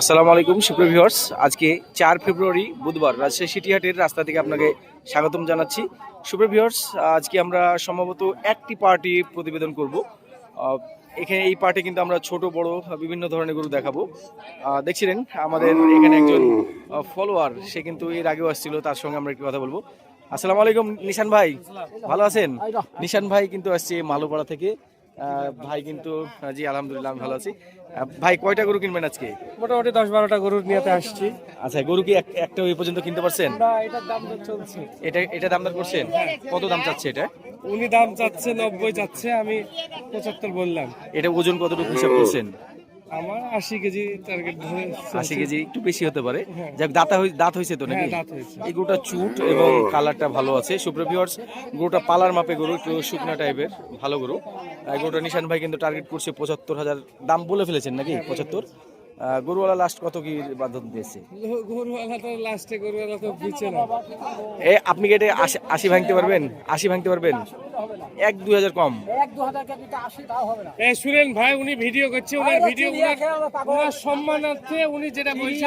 আসসালামু আলাইকুম সুপ্রিয় ভিউয়ার্স আজকে চার ফেব্রুয়ারি বুধবার রাজশাহী সিটিহাটের রাস্তা থেকে আপনাকে স্বাগতম জানাচ্ছি। সুপ্রিয় ভিউয়ার্স আজকে আমরা সম্ভবত একটি পার্টি প্রতিবেদন করব। এখানে এই পার্টে কিন্তু আমরা ছোট বড় বিভিন্ন ধরনের গরু দেখাবো। দেখছিলেন আমাদের এখানে একজন ফলোয়ার সে কিন্তু এর আগেও আসছিল তার সঙ্গে আমরা একটু কথা বলব। আসসালামু আলাইকুম নিশান ভাই ভালো আছেন? নিশান ভাই কিন্তু আসছে মালোপাড়া থেকে। ভাই কিন্তু জি আলহামদুলিল্লাহ আমি ভালো আছি। ভাই কয়টা গরু কিনবেন আজকে? মোটামুটি দশ বারোটা গরুর নিয়ে আসছি। আচ্ছা গরু কি এক- একটা ওই পর্যন্ত কিনতে পারছেন? না এটার দাম চলছে। এটা এটা দাম দর করছেন? কত দাম চাচ্ছে এটা? উনি দাম চাচ্ছে নব্বই চাচ্ছে আমি পঁচাত্তর বললাম। এটা ওজন কতটুকু হিসাব করছেন? আমার আশি কেজি টার্গেট ধরে চলছে। আশি কেজি একটু বেশি হতে পারে। যাক দাঁতা দাঁত হয়েছে তো নাকি? হ্যাঁ, হয়েছে। এই গরুটা চুট এবং কালারটা ভালো আছে। সুপ্রিয় ভিউয়ার্স গরুটা পালার মাপে গরু একটু শুকনা টাইপের ভালো গরু। গরুটা নিশান ভাই কিন্তু টার্গেট করছে পঁচাত্তর হাজার। দাম বলে ফেলেছেন নাকি? পঁচাত্তর? গরুওয়ালা লাস্ট কত কি বাধ্যতা দিয়েছে? গরু- লাস্টে গরুওয়ালা তো না। এ আপনি কি এটা আশি আশি ভাঙতে পারবেন? আশি ভাঙতে পারবেন? এক দুই হাজার কম। শুনেন ভাই উনি ভিডিও করছে ওনার ভিডিও ওনার সম্মানার্থে উনি যেটা বলছে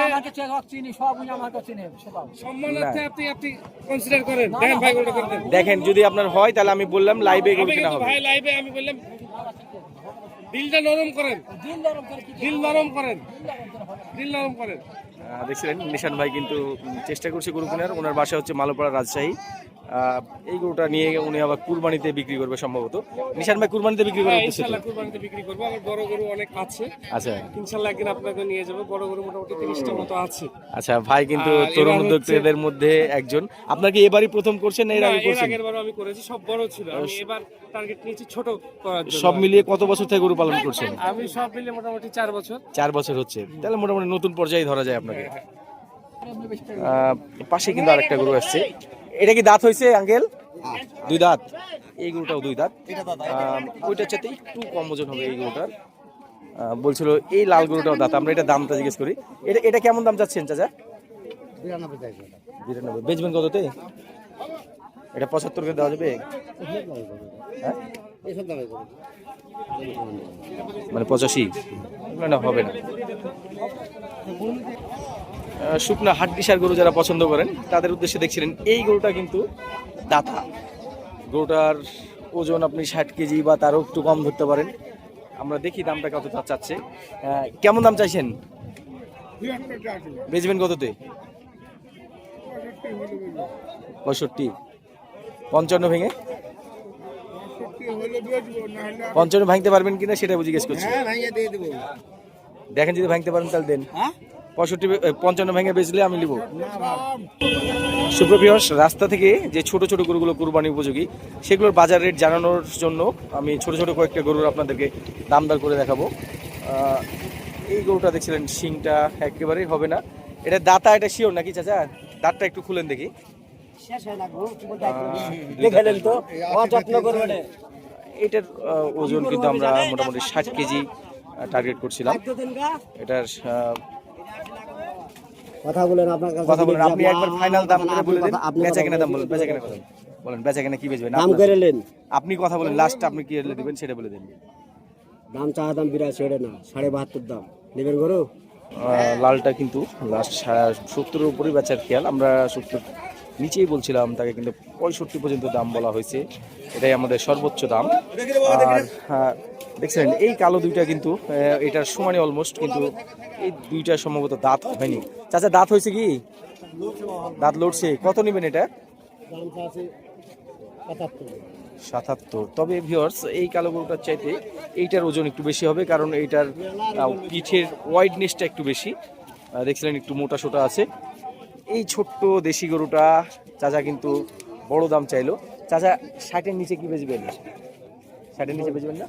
সম্মানার্থে আপনি আপনি কনসিডার করেন। দেখেন ভাই। দেখেন যদি আপনার হয় তাহলে আমি বললাম লাইভে হবে ভাই লাইভে আমি বললাম দিলটা নরম করেন। দিল নরম করেন। দিল নরম করেন। দেখছিলেন নিশান ভাই কিন্তু চেষ্টা করছে গরু কেনার। ওনার বাসা হচ্ছে মালোপাড়া রাজশাহী। এই গরুটা নিয়ে উনি আবার কুরবানিতে বিক্রি করবে সম্ভবত। নিশান ভাই কুরবানিতে বিক্রি হ্যাঁ, করবে ইনশাল্লাহ কুরবানিতে বিক্রি করব। আমার বড় গরু অনেক আছে। আচ্ছা। ইনশাল্লাহ একদিন আপনাকে নিয়ে যাব। বড় গরু মোটামুটি তিরিশটা মতো আছে। আচ্ছা ভাই কিন্তু তরুণ উদ্যোক্তাদের মধ্যে একজন। আপনার কি এবারই প্রথম করছেন না এর আগে করছেন? আগের বারও আমি করেছি। সব বড় ছিল। আমি এবার টার্গেট নিয়েছি ছোট করার জন্য। সব মিলিয়ে কত বছর থেকে গরু পালন করছেন? আমি সব মিলিয়ে মোটামুটি চার বছর। চার বছর হচ্ছে। তাহলে মোটামুটি নতুন পর্যায়ে ধরা যায় আপনাকে। আহ, পাশে কিন্তু আরেকটা গরু আসছে। এটা কি দাঁত হয়েছে আঙ্কেল? দুই দাঁত। এই গরুটাও দুই দাঁত। ওইটার চাইতে একটু কম ওজন হবে এই গরুটার। বলছিল এই লাল গরুটাও দাঁত আমরা এটা দামটা জিজ্ঞেস করি। এটা এটা কেমন দাম চাচ্ছেন চাচা? বিরানব্বই। বেচবেন কততে? এটা পঁচাত্তর করে দেওয়া যাবে? হ্যাঁ? মানে পঁচাশি? না, হবে না। শুকনা হাড্ডিসার গরু যারা পছন্দ করেন তাদের উদ্দেশ্যে দেখছিলেন এই গরুটা কিন্তু দাতা। গরুটার ওজন আপনি ষাট কেজি বা তারও একটু কম ধরতে পারেন। আমরা দেখি দামটা কত চাচ্ছে। কেমন দাম চাইছেন? বেচবেন কততে? পঁয়ষট্টি। পঞ্চান্ন ভেঙে? পঞ্চান্ন ভাঙতে পারবেন কিনা সেটা জিজ্ঞেস করছি। দেখেন যদি ভাঙতে পারেন তাহলে দেন। পঁয়ষট্টি পঞ্চান্ন ভেঙে বেচলে আমি নিব। সুপ্রপ্রিয়স রাস্তা থেকে যে ছোট ছোট গরুগুলো কুরবানি উপযোগী সেগুলোর বাজার রেট জানানোর জন্য আমি ছোট ছোট কয়েকটা গরুর আপনাদেরকে দাম দর করে দেখাবো। এই গরুটা দেখছিলেন শিংটা একেবারেই হবে না। এটা দাতা এটা শিওর নাকি চাচা? দাঁতটা একটু খুলেন দেখি। এটার ওজন কিন্তু আমরা মোটামুটি ষাট কেজি টার্গেট করছিলাম। এটার কথা বলেন আপনার কাছে কথা বলেন আপনি একবার ফাইনাল দাম করে বলে দিন। বেচা কেনা দাম বলেন। বেচা কেনা কথা বলেন। বেচা কেনা কি বেচবেন? দাম করে নেন। আপনি কথা বলেন লাস্ট আপনি কি এলে দিবেন সেটা বলে দিন। দাম চা দাম বিরাশি ছেড়ে না সাড়ে বাহাত্তর দাম। নেবেন গরু? লালটা কিন্তু লাস্ট সত্তরের উপরে বেচার খেয়াল আমরা সত্তর নিচেই বলছিলাম তাকে কিন্তু পঁয়ষট্টি পর্যন্ত দাম বলা হয়েছে। এটাই আমাদের সর্বোচ্চ দাম। আর হ্যাঁ, দেখছেন এই কালো দুইটা কিন্তু এটার সমানে অলমোস্ট কিন্তু এই দুইটা সম্ভবত দাঁত হয়নি। চাচা দাঁত হয়েছে কি? দাঁত লড়ছে। কত নেবেন এটা? সাতাত্তর। তবে ভিওর্স এই কালো গরুটার চাইতে এইটার ওজন একটু বেশি হবে কারণ এইটার পিঠের ওয়াইডনেসটা একটু বেশি। দেখছিলেন একটু মোটা সোটা আছে। এই ছোট্ট দেশি গরুটা চাচা কিন্তু বড় দাম চাইলো। চাচা ষাটের নিচে কি বেচবেন? ষাটের নিচে বেচবেন না?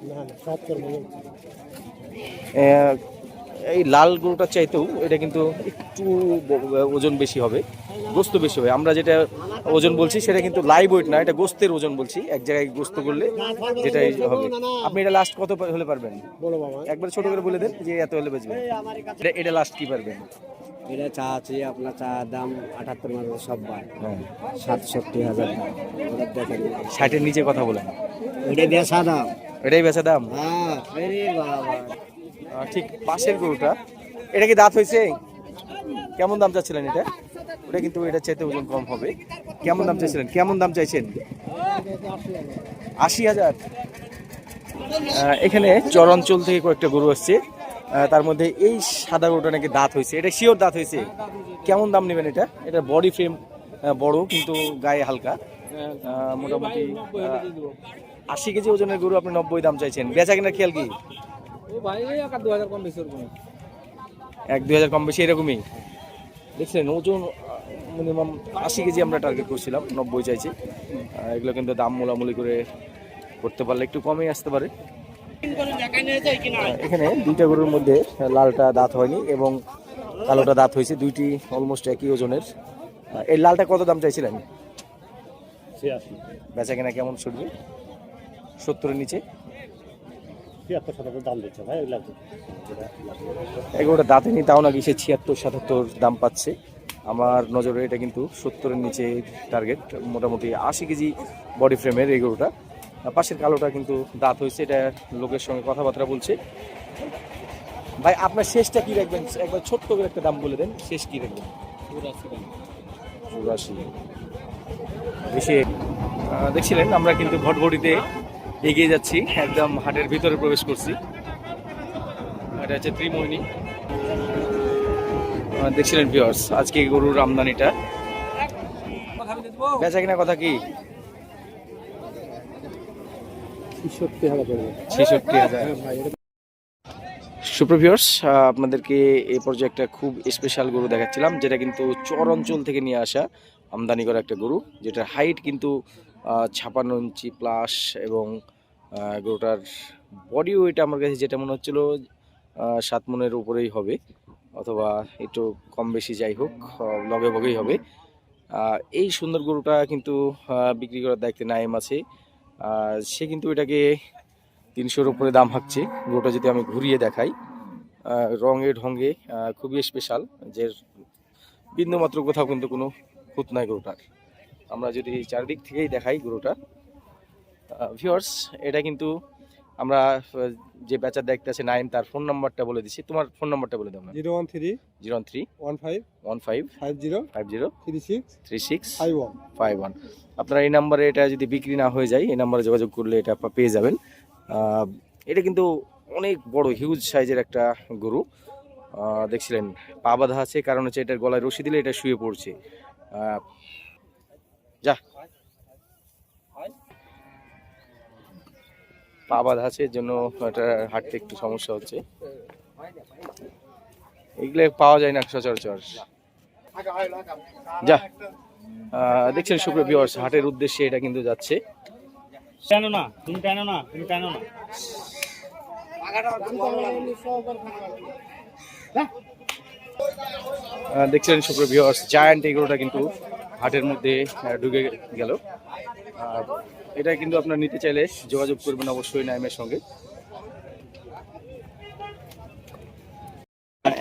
এই লাল গরুটার চাইতেও এটা কিন্তু একটু ওজন বেশি হবে গোস্ত বেশি হবে। আমরা যেটা ওজন বলছি সেটা কিন্তু লাইভ ওয়েট না এটা গোস্তের ওজন বলছি। এক জায়গায় গোস্ত করলে যেটাই হবে। আপনি এটা লাস্ট কত হলে পারবেন? একবার ছোট করে বলে দেন যে এত হলে বেচবেন। এটা এটা লাস্ট কি পারবেন? এটা চা আছে আপনার চা দাম আটাত্তর মানে সব বার। হ্যাঁ। সাতষট্টি হাজার দেখেন। ষাটের নিচে কথা বলেন। এটাই বেসা দাম এটাই বেচা দাম? হ্যাঁ ঠিক পাশের গরুটা। এটা কি দাঁত হয়েছে? কেমন দাম চাচ্ছিলেন এটা? ওটা কিন্তু এটা চাইতে ওজন কম হবে। কেমন দাম চাইছিলেন? কেমন দাম চাইছেন? আশি হাজার। এখানে চরাঞ্চল থেকে কয়েকটা গরু আসছে। তার মধ্যে এই সাদা গরুটা নাকি দাঁত হয়েছে। এটা শিওর দাঁত হয়েছে। কেমন দাম নেবেন এটা? এটা বডি ফ্রেম বড় কিন্তু গায়ে হালকা। মোটামুটি আশি কেজি ওজনের গরু আপনি নব্বই দাম চাইছেন। বেচা কিনা খেয়াল কি? এক দুই হাজার কম বেশি এরকমই? দেখছেন ওজন মিনিমাম আশি কেজি আমরা টার্গেট করছিলাম নব্বই চাইছি। এগুলো কিন্তু দাম মোলামুলি করে করতে পারলে একটু কমই আসতে পারে। এখানে দুইটা গরুর মধ্যে লালটা দাঁত হয়নি এবং কালোটা দাঁত হয়েছে দুইটি অলমোস্ট একই ওজনের। এই লালটা কত দাম চাইছিলেন? বেচা কেনা কেমন ছুটবে সত্তরের নিচে? এগুলোটা দাঁতে নি তাও নাকি সে ছিয়াত্তর সাতাত্তর দাম পাচ্ছে। আমার নজরে এটা কিন্তু সত্তরের নিচে টার্গেট মোটামুটি আশি কেজি বডি ফ্রেমের এই গরুটা। আর পাশের কালোটা কিন্তু দাঁত হয়েছে, এটা লোকের সঙ্গে কথাবার্তা বলছে। ভাই, আপনার শেষটা কি রাখবেন একবার ছোট্ট করে একটা দাম বলে দেন, শেষ কি রাখবেন চুরাশি। বেশি। দেখছিলেন, আমরা কিন্তু ভটভটিতে এগিয়ে যাচ্ছি, একদম হাটের ভিতরে প্রবেশ করছি। এটা হচ্ছে ত্রিমোহিনী। দেখছিলেন ভিউয়ার্স আজকে গরুর আমদানিটা। বেচা কিনা কথা কি? সুপ্রভিয়ার্স আপনাদেরকে এই পর্যায়ে একটা খুব স্পেশাল গরু দেখাচ্ছিলাম, যেটা কিন্তু চর অঞ্চল থেকে নিয়ে আসা আমদানি করা একটা গরু, যেটার হাইট কিন্তু ছাপান্ন ইঞ্চি প্লাস এবং গরুটার বডি ওয়েট আমার কাছে যেটা মনে হচ্ছিল সাত মনের উপরেই হবে, অথবা একটু কম বেশি যাই হোক লগে ভগেই হবে। এই সুন্দর গরুটা কিন্তু বিক্রি করার দায়িত্বে নাইম আছে। সে কিন্তু এটাকে তিনশোর উপরে দাম হাঁকছে গরুটা যদি আমি ঘুরিয়ে দেখাই রঙে ঢঙ্গে খুবই স্পেশাল যে বিন্দুমাত্র কোথাও কিন্তু কোনো খুঁত নাই গরুটার। আমরা যদি চারদিক থেকেই দেখাই গরুটা ভিওর্স এটা কিন্তু আমরা যে বেচার দায়িত্ব আছে নাইম তার ফোন নাম্বারটা বলে দিচ্ছি তোমার ফোন নাম্বারটা বলে দাও না zero one three zero one three one five one five five zero five zero three six three six five one five one. আপনারা এই নাম্বারে এটা যদি বিক্রি না হয়ে যায় এই নাম্বারে যোগাযোগ করলে এটা পেয়ে যাবেন। এটা কিন্তু অনেক বড় হিউজ সাইজের একটা গরু। দেখছিলেন পা বাঁধা আছে কারণ হচ্ছে এটার গলায় রশি দিলে এটা শুয়ে পড়ছে। যা পা বাঁধা আছে এর জন্য এটা হাঁটতে একটু সমস্যা হচ্ছে। এগুলো পাওয়া যায় না সচরাচর। যা দেখছেন সুপ্রিয় ভিউয়ার্স হাটের উদ্দেশ্যে এটা কিন্তু যাচ্ছে। টানো না তুমি টানো না তুমি টানো না। দেখছিলেন ভিউয়ার্স জায়ান্ট এগুলোটা কিন্তু হাটের মধ্যে ঢুকে গেল। এটা কিন্তু আপনার নিতে চাইলে যোগাযোগ করবেন অবশ্যই নাইমের সঙ্গে।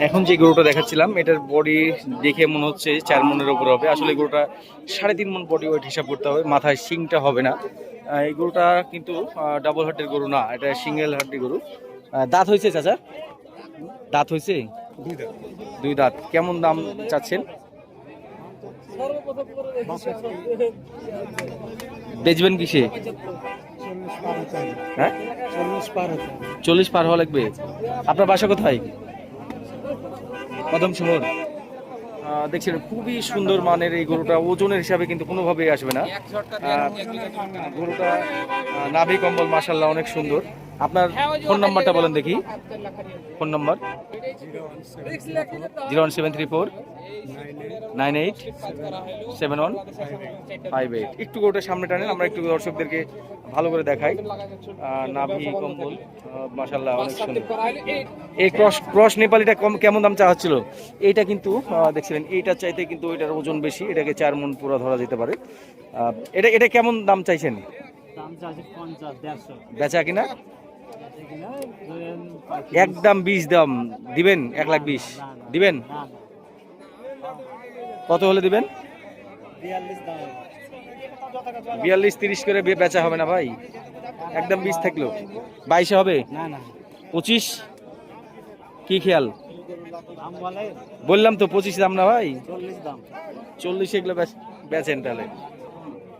এখন যে গরুটা দেখাচ্ছিলাম এটার বডি দেখে মনে হচ্ছে চার মনের উপর হবে। আসলে গরুটা সাড়ে তিন মন বডি ওয়েট হিসাব করতে হবে মাথায় শিংটা হবে না। এই গরুটা কিন্তু ডাবল হার্টের গরু না এটা সিঙ্গেল হার্টের গরু। দাঁত হয়েছে চাচা? দাঁত হয়েছে? দুই দাঁত। কেমন দাম চাচ্ছেন? বেচবেন কিসে? হ্যাঁ? চল্লিশ পার হওয়া লাগবে। আপনার বাসা কোথায়? কদম শহর দেখছেন, খুবই সুন্দর মানের এই গরুটা ওজনের হিসাবে কিন্তু কোনোভাবেই আসবে না। গরুটা নাভি কম্বল মাসাল্লাহ অনেক সুন্দর। আপনার ফোন নাম্বারটা বলেন দেখি। Phone number. Zero one seven three four. Nine eight seven one. Five eight. একটু ওটা সামনে টানেন আমরা একটু দর্শকদেরকে ভালো করে দেখাই। নাভি কম্বল মাসাল্লাহ অনেক সুন্দর। এই ক্রস ক্রস নেপালিটা কম কেমন দাম চাওয়া হচ্ছিল? এইটা কিন্তু দেখছিলেন এইটার চাইতে কিন্তু ওইটার ওজন বেশি এটাকে চার মন পুরো ধরা যেতে পারে। এটা এটা কেমন দাম চাইছেন? বেচা কিনা? একদম বিশ দাম। দিবেন? এক লাখ বিশ। দিবেন? কত হলে দিবেন? বিয়াল্লিশ তিরিশ করে বেচা হবে না ভাই। একদম বিশ থাকল। বাইশে হবে? পঁচিশ? কি খেয়াল? বললাম তো পঁচিশ দাম না ভাই। চল্লিশ এগুলো বেচেন তাহলে।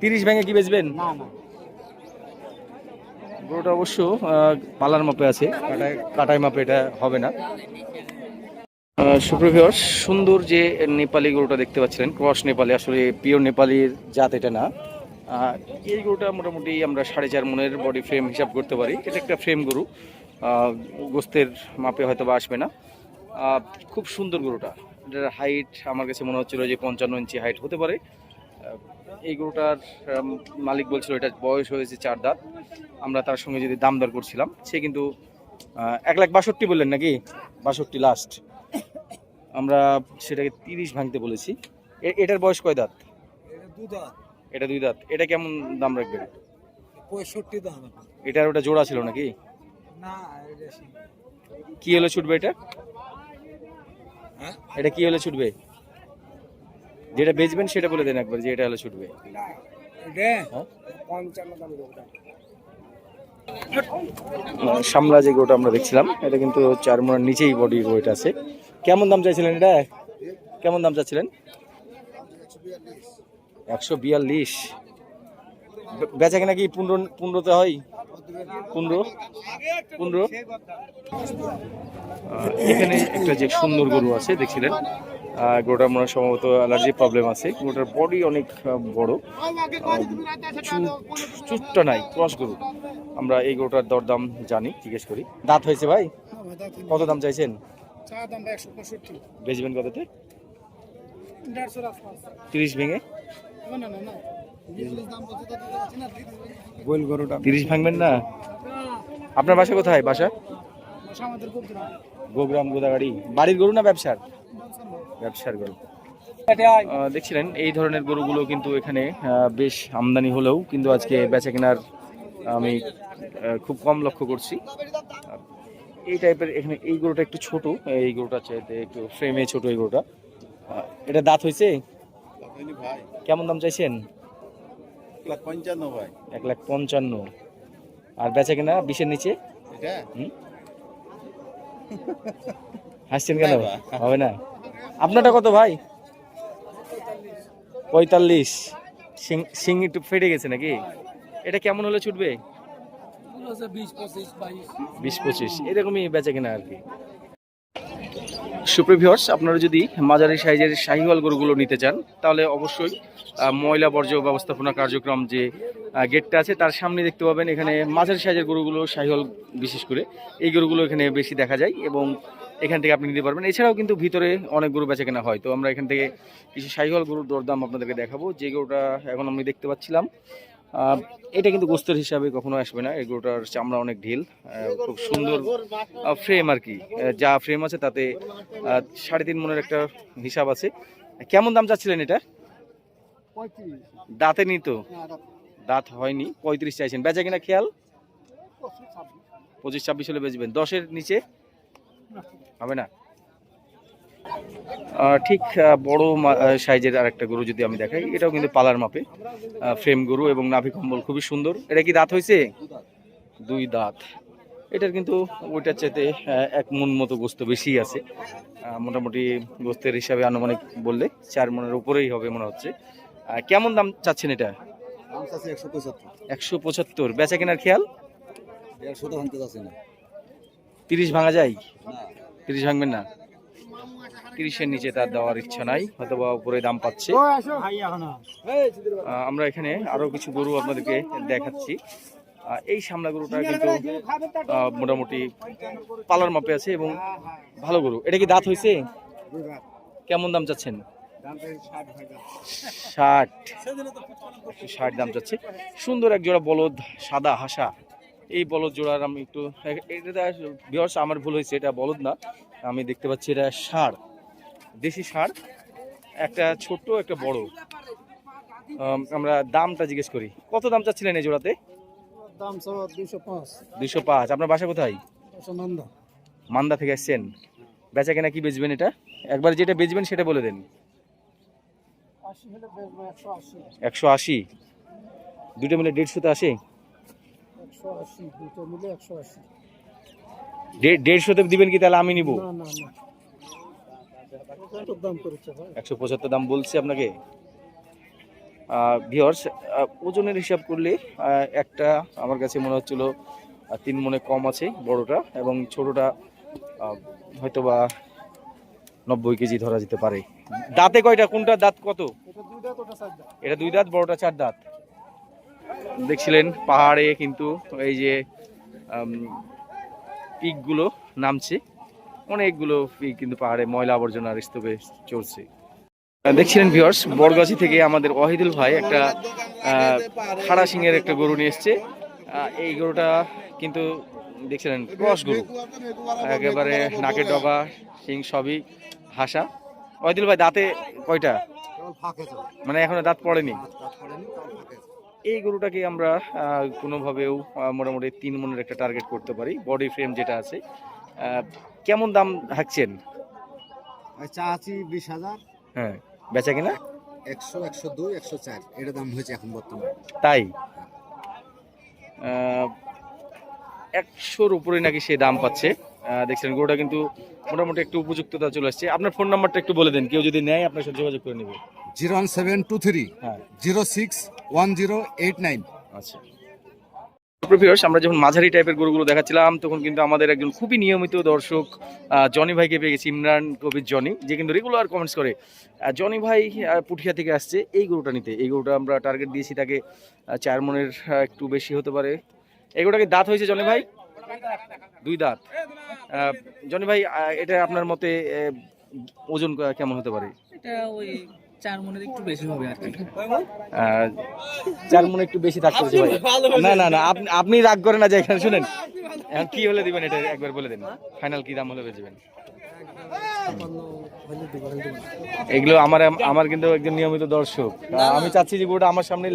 তিরিশ ভেঙে কি বেচবেন? না না। গরুটা অবশ্য পালার মাপে আছে। কাটাই মাপে এটা হবে না। সুপ্রভিয়র সুন্দর যে নেপালি গরুটা দেখতে পাচ্ছিলেন, ক্রস নেপালি, আসলে পিওর নেপালির জাত এটা না। এই গরুটা মোটামুটি আমরা সাড়ে চার মনের বডি ফ্রেম হিসাব করতে পারি। এটা একটা ফ্রেম গরু। গোস্তের মাপে হয়তো বা আসবে না। খুব সুন্দর গরুটা। এটার হাইট আমার কাছে মনে হচ্ছিল যে পঞ্চান্ন ইঞ্চি হাইট হতে পারে। এই গরুটার মালিক বলছিল এটা বয়স হয়েছে চার দাঁত। আমরা তার সঙ্গে যদি দাম দর করছিলাম সে কিন্তু এক লাখ বাষট্টি বললেন নাকি? বাষট্টি লাস্ট আমরা সেটাকে তিরিশ ভাঙতে বলেছি। এটার বয়স কয় দাঁত? এটা দুই দাঁত। এটা কেমন দাম রাখবেন? পঁয়ষট্টি দাম এটার ওটা জোড়া ছিল নাকি? না কি হলে ছুটবে এটা? হ্যাঁ? এটা কি হলে ছুটবে? যেটা বেচবেন সেটা বলে দেন একবার যে এটা হলে ছুটবে। হ্যাঁ? সামলা যে গোটা আমরা দেখছিলাম এটা কিন্তু চার মোড়ার নিচেই বডি ওয়েট আছে। কেমন দাম চাইছিলেন এটা? কেমন দাম চাচ্ছিলেন? একশো বিয়াল্লিশ। বেচা কিনা কি পনেরো পনেরোতে হয়? পনেরো? পনেরো? এখানে একটা যে সুন্দর গরু আছে দেখছিলেন গরুটার মনে সম্ভবত অ্যালার্জি প্রবলেম আছে। গরুটার বডি অনেক বড়। চুট- চুটটা নাই, ক্রস গরু। আমরা এই গরুটার দরদাম জানি, জিজ্ঞেস করি। দাঁত হয়েছে ভাই? কত দাম চাইছেন? বেচবেন কততে? তিরিশ ভেঙে? তিরিশ ভাঙবেন না? আপনার বাসা কোথায়? বাসা? গোগ্রাম গোদাগাড়ি। বাড়ির গরু না ব্যবসার? ব্যবসার গরু। দেখছিলেন এই ধরনের গরুগুলো কিন্তু এখানে বেশ আমদানি হলেও কিন্তু আজকে বেচা কেনার আমি খুব কম লক্ষ্য করছি। এই টাইপের এখানে এই গরুটা একটু ছোট এই গরুটা চাইতে একটু ফ্রেমে ছোট এই গরুটা। এটা দাঁত হয়েছে? ভাই। কেমন দাম চাইছেন? লাখ পঞ্চান্ন ভাই। এক লাখ পঞ্চান্ন। আর বেচা কেনা বিশের নিচে? এটা? হাসছেন কেন? হবে না। আপনারটা কত ভাই? পঁয়তাল্লিশ। সিং সিং একটু ফেটে গেছে নাকি? এটা কেমন হলে ছুটবে? বিশ পঁচিশ বিশ পঁচিশ। এরকমই বেচা কেনা আর কি। সুপ্রিভিয়র্স আপনারা যদি মাঝারি সাইজের শাহিওয়াল গরুগুলো নিতে চান, তাহলে অবশ্যই ময়লা বর্জ্য ব্যবস্থাপনা কার্যক্রম যে গেটটা আছে, তার সামনে দেখতে পাবেন এখানে মাঝারি সাইজের গরুগুলো শাহিওয়াল বিশেষ করে। এই গরুগুলো এখানে বেশি দেখা যায় এবং এখান থেকে আপনি নিতে পারবেন। এছাড়াও কিন্তু ভিতরে অনেক গরু বেচা কেনা হয়। তো আমরা এখান থেকে কিছু শাহিওয়াল গরুর দরদাম আপনাদেরকে দেখাবো। যে গরুটা এখন আমি দেখতে পাচ্ছিলাম এটা কিন্তু গোস্তের হিসাবে কখনো আসবে না। এই গরুটার চামড়া অনেক ঢিল খুব সুন্দর ফ্রেম আর কি। যা ফ্রেম আছে তাতে সাড়ে তিন মনের একটা হিসাব আছে। কেমন দাম চাচ্ছিলেন এটা? দাঁতে নি তো? দাঁত হয়নি, পঁয়ত্রিশ চাইছেন। বেচা কিনা খেয়াল? পঁচিশ ছাব্বিশ হলে বেচবেন। দশের নিচে? হবে না? ঠিক বড় সাইজের আর একটা গরু যদি আমি দেখাই এটাও কিন্তু পালার মাপে ফ্রেম গরু এবং নাভি কম্বল খুবই সুন্দর। এটা কি দাঁত হয়েছে? দুই দাঁত। এটার কিন্তু ওইটার চাইতে এক মন মতো গোস্ত বেশি আছে। মোটামুটি গোস্তের হিসাবে আনুমানিক বললে চার মনের উপরেই হবে মনে হচ্ছে। কেমন দাম চাচ্ছেন এটা? একশো পঁচাত্তর। বেচা কেনার খেয়াল? তিরিশ ভাঙা যায়? তিরিশ ভাঙবেন না? তিরিশের নিচে তার দেওয়ার ইচ্ছা নাই হয়তো বা উপরে দাম পাচ্ছে। আমরা এখানে আরও কিছু গরু আপনাদেরকে দেখাচ্ছি। এই সামলা গরুটা কিন্তু মোটামুটি পালার মাপে আছে এবং ভালো গরু। এটা কি দাঁত হয়েছে? কেমন দাম চাচ্ছেন? ষাট। ষাট দাম চাচ্ছে। সুন্দর এক জোড়া বলদ সাদা হাসা। এই বলদ জোড়ার আমি একটু এটা আমার ভুল হয়েছে এটা বলদ না। আমি দেখতে পাচ্ছি এটা ষাঁড়। দেশি সার একটা ছোট একটা বড়। আমরা দামটা জিজ্ঞেস করি। কত দাম চাচ্ছিলেন এই জোড়াতে? দাম দুশো পাঁচ। আপনার বাসা কোথায়? মান্দা। থেকে আসছেন বেচা কেনা কি বেচবেন এটা? একবার যেটা বেচবেন সেটা বলে দেন। একশো আশি। দুটো মিলে দেড়শোতে আসে? দেড়শোতে দিবেন কি তাহলে আমি নিব? একশো পঁচাত্তর দাম বলছি আপনাকে। ভিওর্স ওজনের হিসাব করলে একটা আমার কাছে মনে হচ্ছিল তিন মনে কম আছে বড়টা এবং ছোটটা হয়তো বা নব্বই কেজি ধরা যেতে পারে। দাঁতে কয়টা? কোনটা দাঁত কত? এটা দুই দাঁত বড়টা চার দাঁত। দেখছিলেন পাহাড়ে কিন্তু এই যে পিকগুলো নামছে। অনেকগুলো কিন্তু পাহাড়ে ময়লা আবর্জনার স্তূপে চলছে। দেখছিলেন ভিওর্স বরগাছি থেকে আমাদের ওয়াহিদুল ভাই একটা খাড়া সিংয়ের একটা গরু নিয়ে এসছে। এই গরুটা কিন্তু দেখছিলেন ক্রস গরু। একেবারে নাকের ডগা, সিং সবই হাসা। ওয়াহিদুল ভাই, দাঁতে কয়টা? মানে এখনও দাঁত পড়েনি? এই গরুটাকে আমরা কোনোভাবেও মোটামুটি তিন মনের একটা টার্গেট করতে পারি বডি ফ্রেম যেটা আছে। কেমন দাম হাঁকছেন? চা আছি বিশ হাজার। হ্যাঁ বেচা কিনা? একশো একশো দুই একশো চার এটা দাম হয়েছে এখন বর্তমানে। তাই? একশোর উপরে নাকি সে দাম পাচ্ছে। দেখছেন গরুটা কিন্তু মোটামুটি একটু উপযুক্ততা চলে আসছে। আপনার ফোন নাম্বারটা একটু বলে দেন কেউ যদি নেয় আপনার সাথে যোগাযোগ করে নেবে। Zero one seven two three হ্যাঁ। Zero six one zero eight nine. আচ্ছা। প্রিভিয়ার্স আমরা যখন মাঝারি টাইপের গরুগুলো দেখাচ্ছিলাম, তখন কিন্তু আমাদের একজন খুবই নিয়মিত দর্শক জনি ভাইকে পেয়ে গেছি, ইমরান কবির জনি যে কিন্তু রেগুলার কমেন্টস করে। জনি ভাই পুঠিয়া থেকে আসছে এই গরুটা নিতে। এই গরুটা আমরা টার্গেট দিয়েছি তাকে চার মনের একটু বেশি হতে পারে। এই গরুটাকে দাঁত হয়েছে জনি ভাই? দুই দাঁত। জনি ভাই এটা আপনার মতে ওজন কেমন হতে পারে? এটা চার মনের একটু বেশি হবে আর কি। চার মনে একটু বেশি থাকতে হচ্ছে ভাই। না না না আপনি আপনি রাগ করেন না যে এখানে শুনেন। এখন কি হলে দিবেন এটা একবার বলে দিন। ফাইনাল কি দাম হলে বেচবেন এগুলো আমার আমার কিন্তু একজন নিয়মিত দর্শক। আমি চাচ্ছি যে গোটা আমার সামনে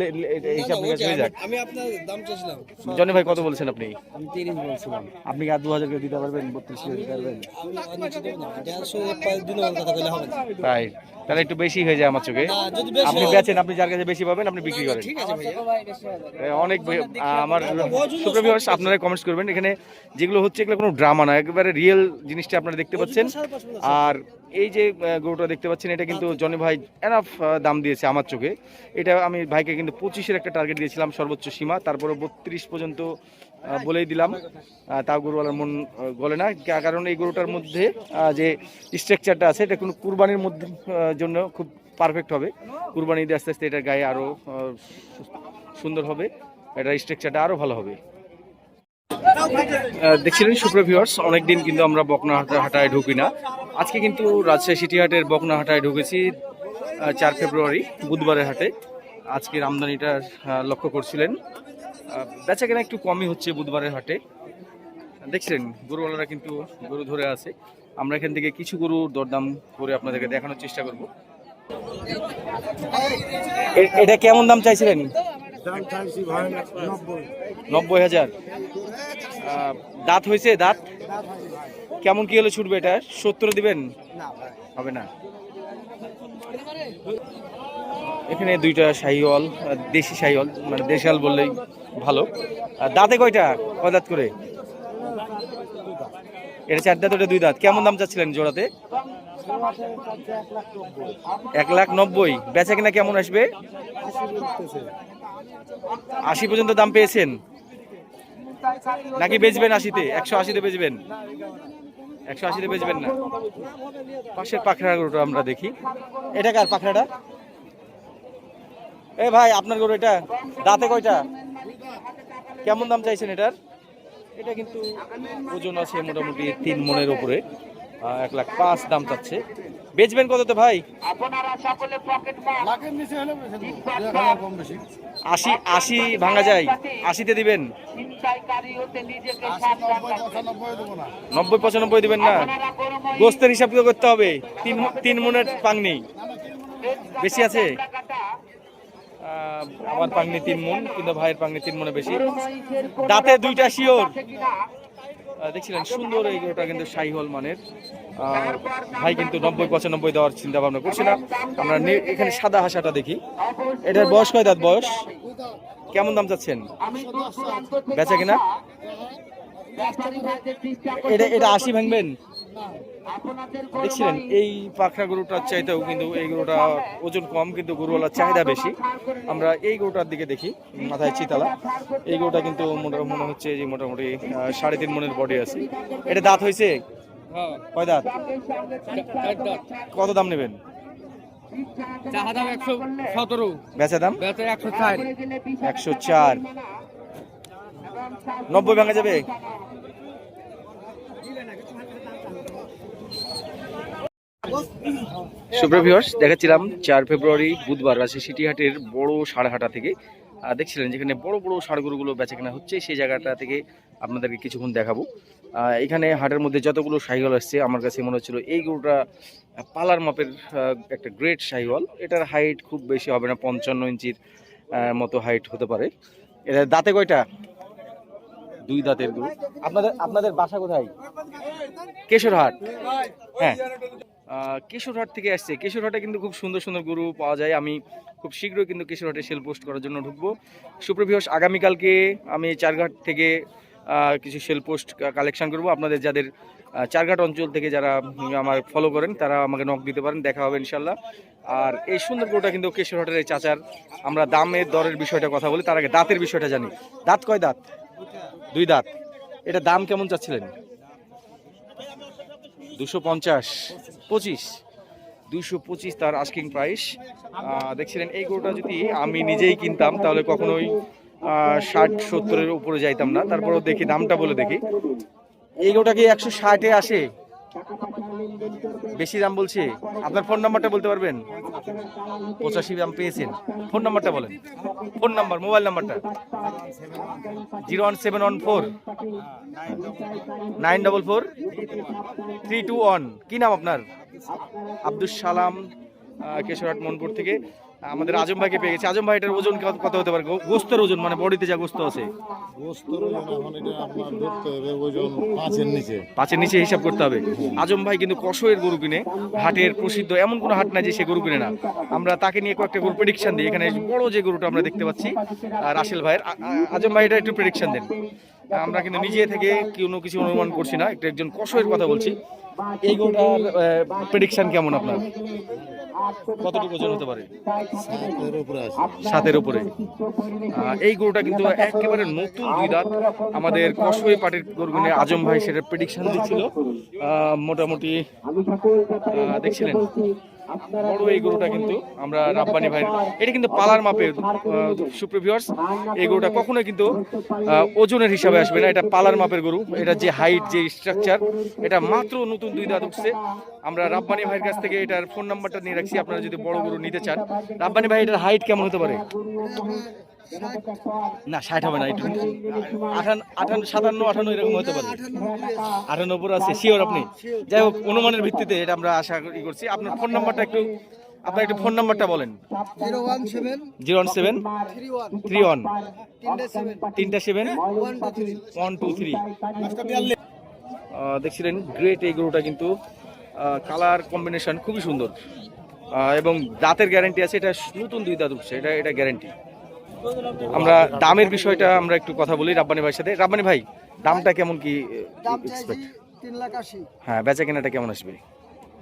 হিসাব নিকাশ হয়ে যাক। আমি আপনার দাম চাইছিলাম। জনি ভাই কত বলছেন আপনি? আমি তিরিশ বলছিলাম। আপনি কি আর দু হাজার করে দিতে পারবেন? বত্রিশ করে দিতে পারবেন? দেড়শো পাঁচ দিন কথা বলে হবে তাই। তাহলে একটু বেশি হয়ে যায় আমার চোখে। আপনি বেচেন আপনি যার কাছে বেশি পাবেন আপনি বিক্রি করেন। অনেক আমার সুপ্রভিউয়ার্স আপনারা কমেন্টস করবেন। এখানে যেগুলো হচ্ছে এগুলো কোনো ড্রামা না একেবারে রিয়েল জিনিসটা আপনারা দেখতে পাচ্ছেন। আর এই যে গরুটা দেখতে পাচ্ছেন এটা কিন্তু জনি ভাই এনাফ দাম দিয়েছে আমার চোখে। এটা আমি ভাইকে কিন্তু পঁচিশের একটা টার্গেট দিয়েছিলাম সর্বোচ্চ সীমা। তারপরে বত্রিশ পর্যন্ত বলেই দিলাম। তাও গরুওয়ালার মন গলে না। কারণ এই গরুটার মধ্যে যে স্ট্রাকচারটা আছে, এটা কোনো কুরবানির মধ্যে জন্য খুব পারফেক্ট হবে। কুরবানি দিয়ে আস্তে আস্তে এটার গায়ে আরও সুন্দর হবে। এটার স্ট্রাকচারটা আরও ভালো হবে। দেখছিলেন সুপ্রিয় ভিউয়ার্স অনেকদিন কিন্তু আমরা বকনা হাটা হাটায় ঢুকি না। আজকে কিন্তু রাজশাহী সিটি হাটের বকনা হাটায় ঢুকেছি চার ফেব্রুয়ারি, বুধবারের হাটে। আজকের আমদানিটা লক্ষ্য করছিলেন। বেচা কেনা একটু কমই হচ্ছে বুধবারের হাটে। দেখছিলেন গরুওয়ালারা কিন্তু গরু ধরে আছে। আমরা এখান থেকে কিছু গরু দরদাম করে আপনাদেরকে দেখানোর চেষ্টা করব। এটা কেমন দাম চাইছিলেন? নব্বই। হাজার। দাঁত হয়েছে দাঁত? কেমন কি হলে ছুটবে এটা? সত্তর দিবেন? হবে না। এখানে দুইটা শাহিওয়াল দেশি শাহিওয়াল মানে দেশাল বললেই ভালো। দাঁতে কয়টা কয় দাঁত করে? এটা চার দাঁত, ওটা দুই দাঁত। কেমন দাম চাচ্ছিলেন জোড়াতে? এক লাখ নব্বই। বেচা কিনা কেমন আসবে? আশি পর্যন্ত দাম পেয়েছেন? নাকি বেচবেন আশিতে? একশো আশিতে বেচবেন? একশো আশিতে বেচবেন না। পাশের পাখড়া গরুটা আমরা দেখি। এটা কার পাখড়াটা? এ ভাই আপনার গরু এটা? দাঁতে কয়টা? কেমন দাম চাইছেন এটার? এটা কিন্তু ওজন আছে মোটামুটি তিন মনের উপরে। এক লাখ পাঁচ দাম চাচ্ছে। বেচবেন কততে ভাই? আশি আশি ভাঙা যায়। আশিতে দিবেন? নব্বই পঁচানব্বই দেবো না। দিবেন না? গোস্তের হিসাব করতে হবে। তিন তিন মনের পাংনি বেশি আছে? আমার পাংনি তিন মন, কিন্তু ভাইয়ের পাংনি তিন মনে বেশি। দাঁতে দুইটা শিওর। দেখছিলেন, সুন্দর এই গরুটা কিন্তু শাহিহল মানের। ভাই কিন্তু নব্বই, পঁচানব্বই দেওয়ার চিন্তা ভাবনা করছি না। আমরা এখানে সাদা হাসাটা দেখি। এটার বয়স কয় দাঁত বয়স? কেমন দাম চাচ্ছেন? বেচা কিনা? এটা এটা আশি ভাঙবেন? দেখছিলেন এই পাখরা গরুটার চাইতেও কিন্তু এই গরুটা ওজন কম কিন্তু গরুওয়ালার চাহিদা বেশি। আমরা এই গরুটার দিকে দেখি মাথায় চিতালা। এই গরুটা কিন্তু মনে হচ্ছে যে মোটামুটি সাড়ে তিন মনের বডি আছে। এটা দাঁত হয়েছে? হ্যাঁ। কয় দাঁত? কত দাম নেবেন? দাম একশো সতেরো। বেচা দাম? একশো চার। একশো চার। নব্বই ভাঙা যাবে? সুপ্রভিয়র্স দেখাচ্ছিলাম চার ফেব্রুয়ারি, বুধবার রাজশাহী সিটিহাটের বড় সাড়হাটা থেকে। দেখছিলেন যেখানে বড় বড় ষাড়গরুগুলো বেচা কেনা হচ্ছে, সেই জায়গাটা থেকে আপনাদেরকে কিছুক্ষণ দেখাবো। এখানে হাটের মধ্যে যতগুলো শাহিওয়াল আসছে, আমার কাছে মনে হচ্ছিল এই গরুটা পালার মাপের একটা গ্রেট শাহিওয়াল এটার হাইট খুব বেশি হবে না, পঞ্চান্ন ইঞ্চির মতো হাইট হতে পারে। এটা দাঁতে কয়টা? দুই দাঁতের গরু। আপনাদের আপনাদের বাসা কোথায়? কেশরহাট। হ্যাঁ। কেশরহাট থেকে আসছে। কেশরহাটে কিন্তু খুব সুন্দর সুন্দর গরু পাওয়া যায়। আমি খুব শীঘ্রই কিন্তু কেশরহাটে সেল পোস্ট করার জন্য ঢুকবো। সুপ্রভিয়স আগামীকালকে আমি চারঘাট থেকে কিছু সেল পোস্ট কালেকশন করব। আপনাদের যাদের চারঘাট অঞ্চল থেকে যারা আমার ফলো করেন, তারা আমাকে নক দিতে পারেন। দেখা হবে ইনশাল্লাহ আর এই সুন্দর গরুটা কিন্তু কেশরহাটের এই চাচার। আমরা দামের দরের বিষয়টা কথা বলি, তার আগে দাঁতের বিষয়টা জানি। দাঁত কয় দাঁত? দুই দাঁত। এটা দাম কেমন চাচ্ছিলেন? দুশো পঞ্চাশ। পঁচিশ। দুশো পঁচিশ তার আস্কিং প্রাইস দেখছিলেন, এই গরুটা যদি আমি নিজেই কিনতাম, তাহলে কখনোই ষাট, সত্তরের উপরে যাইতাম না। তারপরেও দেখি, দামটা বলে দেখি। এই গরুটা কি একশো ষাটে আসে? বেশি দাম বলছে? আপনার ফোন নাম্বারটা বলতে পারবেন? পঁচাশি দাম পেয়েছেন। ফোন নাম্বারটা বলেন। ফোন নাম্বার মোবাইল নাম্বারটা zero one seven one four. Nine double four. Three two one. কী নাম আপনার? আব্দুল সালাম কেশরহাট মনপুর থেকে। আমাদের আজম ভাইকে পেয়ে গেছে আজম ভাই এটার ওজন কত- হতে পারে? গোস্তের ওজন মানে বডিতে যা গোস্ত আছে। পাঁচের নিচে। হিসাব করতে হবে। আজম ভাই কিন্তু কষয়ের গরু কিনে হাটের প্রসিদ্ধ এমন কোনো হাট না যে সে গরু কিনে না। আমরা তাকে নিয়ে কয়েকটা গরু প্রেডিকশন দিই। এখানে বড় যে গরুটা আমরা দেখতে পাচ্ছি রাসেল ভাইয়ের। আজম ভাই এটা একটু প্রেডিকশন দেন। আমরা কিন্তু নিজে থেকে কোনো কিছু অনুমান করছি না একটু একজন কষয়ের কথা বলছি। এই গরুটার প্রেডিকশন কেমন আপনার? কতটুকু ওজন হতে পারে? সাতের উপরে এই গরুটা কিন্তু একেবারে নতুন দুই দাঁত। আমাদের কসবই পাটির গরু কিনে আজম ভাই সেটা প্রেডিকশন দিচ্ছিল। মোটামুটি দেখছিলেন? বড় এই গরুটা কিন্তু আমরা রাব্বানি ভাই এটা কিন্তু পালার মাপে সুপ্রিভিয়ার্স এই গরুটা কখনোই কিন্তু ওজনের হিসাবে আসবে না। এটা পালার মাপের গরু এটা যে হাইট যে স্ট্রাকচার এটা মাত্র নতুন দুই দাঁত উঠছে। আমরা রাব্বানি ভাইয়ের কাছ থেকে এটার ফোন নাম্বারটা নিয়ে রাখছি। আপনারা যদি বড় গরু নিতে চান রাব্বানি ভাই এটার হাইট কেমন হতে পারে? না ষাট হবে না একটু আঠান আঠান্ন সাতান্ন আঠান্ন এরকম হতে পারে। আঠান্ন উপর আছে শিওর আপনি? যাই হোক অনুমানের ভিত্তিতে এটা আমরা আশা করি করছি। আপনার ফোন নাম্বারটা একটু আপনার একটু ফোন নাম্বারটা বলেন। Zero one seven. Three one. তিনটে সেভেন। One two three. দেখছিলেন গ্রেট এই গরুটা কিন্তু কালার কম্বিনেশন খুবই সুন্দর। এবং দাঁতের গ্যারেন্টি আছে এটা নতুন দুই দাঁত উঠছে এটা এটা গ্যারান্টি আমরা দামের বিষয়টা আমরা একটু কথা বলি রাব্বানি ভাইয়ের সাথে। রাব্বানি ভাই দামটা কেমন কি এক্সপেক্ট চাইছি তিন লাখ আশি। হ্যাঁ বেচা কেনাটা কেমন আসবে?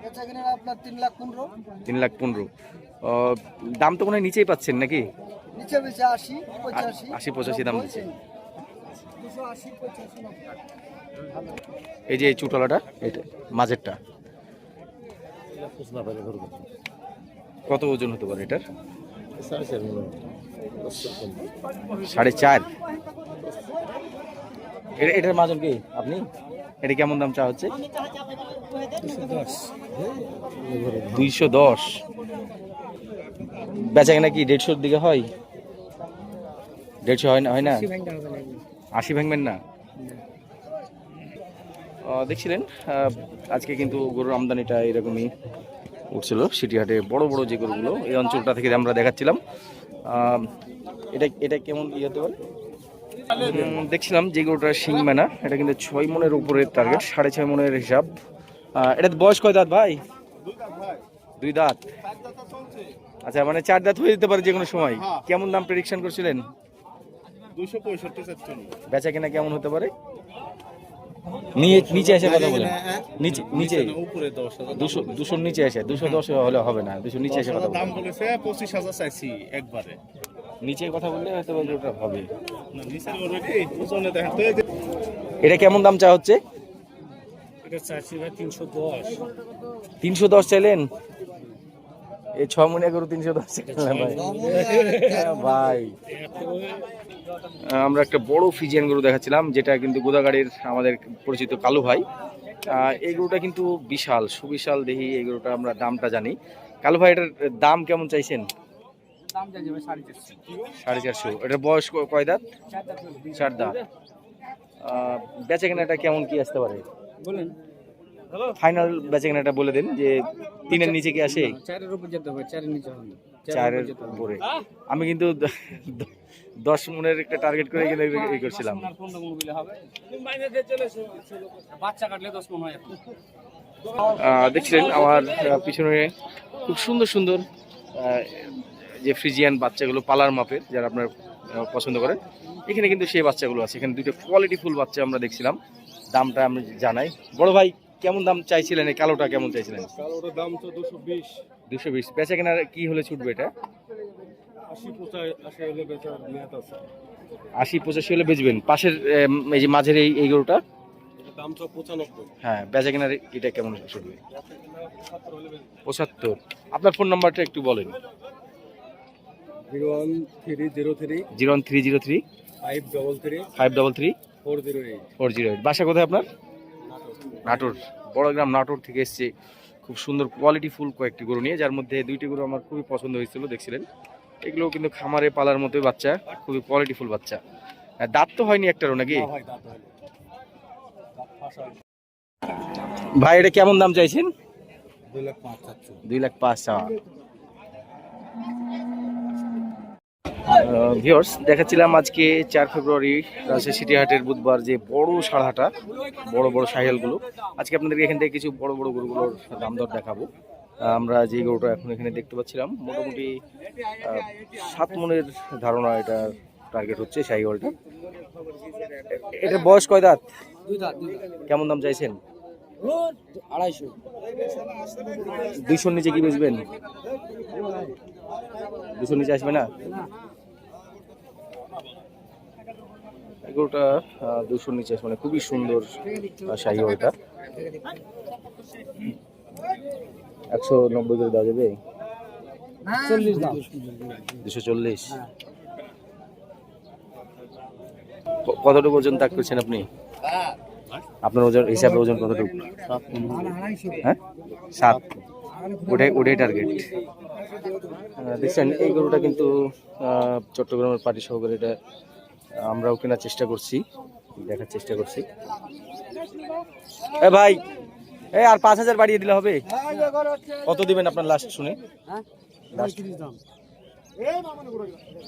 বেচা কিনে আপনার তিন লাখ পনেরো। তিন লাখ পনেরো। আহ, দাম তো মনে হয় নিচেই পাচ্ছেন নাকি? নিচে বেচে আশি পঁচাশি। দাম দিচ্ছে। এই যে এই চুটলাটা এটা মাঝেরটা। কত ওজন হতে পারে এটার? সাড়ে চার? এটা- এটার মাজন কি আপনি? এটা কেমন দাম চা হচ্ছে? দুইশো দশ। বেচা কেনা কি দেড়শোর দিকে হয়? দেড়শো হয় না হয় না? আশি ভাঙবেন না? দেখছিলেন আজকে কিন্তু গরুর আমদানিটা এরকমই উঠছিল। সিটিহাটে বড় বড় যে গরুগুলো, এই অঞ্চলটা থেকে আমরা দেখাচ্ছিলাম। এটা এটা কেমন ইয়ে হতে পারে দেখছিলাম যে গরুটার শিং মেনা। এটা কিন্তু ছয় মনের উপরের টার্গেট সাড়ে ছয় মনের হিসাব। এটা বয়স কয় দাঁত ভাই? দুই দাঁত। আচ্ছা মানে চার দাঁত হয়ে যেতে পারে যে কোনো সময় কেমন দাম প্রেডিকশন করছিলেন? দুশো পঁয়ষট্টি বেচা কেনা কেমন হতে পারে? নিয়ে নিচে এসে কথা বলেন। নিচে নিচে। উপরে দশ দুশোর নিচে এসে দুশো দশ হলে হবে না দুশো নিচে এসে কথা দাম বলেছে পঁচিশ হাজার চাইছি একবারে। নিচে কথা বললে হয়তো ওটা হবে। এটা কেমন দাম চা হচ্ছে? তিনশো দশ। চাইলেন? এই ছ মনে করো তিনশো দশ চাইলেন ভাই। হ্যাঁ, ভাই। আমরা একটা বড় ফিজিয়ান গরু দেখাচ্ছিলাম যেটা কিন্তু গোদাগাড়ির আমাদের পরিচিত কালু ভাই। এই গরুটা কিন্তু বিশাল সুবিশাল দেহি এই গরুটা আমরা দামটা জানি। কালু ভাই এটার দাম কেমন চাইছেন? সাড়ে চারশো। এটার বয়স কয় দাঁত? চার দাঁত বেচা কেনাটা কেমন কি আসতে পারে? বলেন। ফাইনাল বেচা কেনাটা বলে দিন যে তিনের নিচে কি আসে? চারের উপর যেতে হবে চারের নিচে হবে চারের উপরে আমি কিন্তু দশ মনের একটা টার্গেট করে গেলে এই করছিলাম। দেখছিলেন আমার পিছনে খুব সুন্দর সুন্দর যে ফ্রিজিয়ান বাচ্চাগুলো পালার মাপের যারা আপনার পছন্দ করেন এখানে কিন্তু সেই বাচ্চাগুলো আছে। এখানে দুটো কোয়ালিটি ফুল বাচ্চা আমরা দেখছিলাম। দামটা আমি জানাই। বড় ভাই কেমন দাম চাইছিলেন? এই কালোটা কেমন চাইছিলেন? কালোটার দাম তো দুশো বিশ। দুশো বিশ। বেচা কেনার কি হলে ছুটবে এটা? আশি পঁচাশি হলে বেচবেন। পাশের এই যে মাঝের এই এই গরুটা? দাম তো পঁচানব্বই। হ্যাঁ বেচা কেনার এটা কেমন ছুটবে পঁচাত্তর আপনার ফোন নাম্বারটা একটু বলেন। Zero one three zero three zero three zero three five double three five double three four zero eight. Four zero eight. বাসা কোথায় আপনার? নাটোর। বড়গ্রাম নাটোর থেকে এসছে। খুব সুন্দর কোয়ালিটি ফুল কয়েকটি গরু নিয়ে যার মধ্যে দুইটি গরু আমার খুবই পছন্দ হয়েছিল দেখছিলেন। এগুলো কিন্তু খামারে পালার মতোই বাচ্চা খুবই কোয়ালিটি ফুল বাচ্চা। দাঁত তো হয়নি একটারও নাকি? ভাই এটা কেমন দাম চাইছেন? দুই লাখ পাঁচ ভিওর্স দেখাচ্ছিলাম আজকে চার ফেব্রুয়ারি রাজশাহী সিটি হাটের বুধবার যে বড় সারহাটা বড় বড় সাইকেলগুলো আজকে আপনাদেরকে এখান থেকে কিছু বড় বড় গরুগুলোর দাম দর দেখাবো। আমরা যে গরুটা এখন এখানে দেখতে পাচ্ছিলাম মোটামুটি সাত মনের ধারণা এটা টার্গেট হচ্ছে সাইকেলটা এটা বয়স কয় দাঁত? কেমন দাম চাইছেন? আড়াইশো। দুইশোর নিচে কি বেচবেন? দুশোর নিচে আসবে না? এগুলোটা দুশোর নিচে আসবে না খুবই সুন্দর শাহি ওইটা একশো নব্বই করে দেওয়া যাবে? চল্লিশ দাম। দুশো চল্লিশ। কতটুকু ওজন তাক করছেন আপনি? আপনার ওজন হিসাবে ওজন কতটুকু? হ্যাঁ? সাত। ওটাই ওটাই টার্গেট দেখছেন এই গরুটা কিন্তু চট্টগ্রামের পার্টি সহকারে এটা আমরাও কেনার চেষ্টা করছি। দেখার চেষ্টা করছি। এ ভাই এ আর পাঁচ হাজার বাড়িয়ে দিলে হবে? কত দিবেন আপনার লাস্ট শুনে?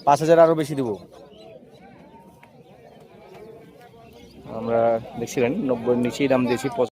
পাঁচ হাজার আরও বেশি দেবো। আমরা দেখছিলেন নব্বই নিচেই দাম দিয়েছি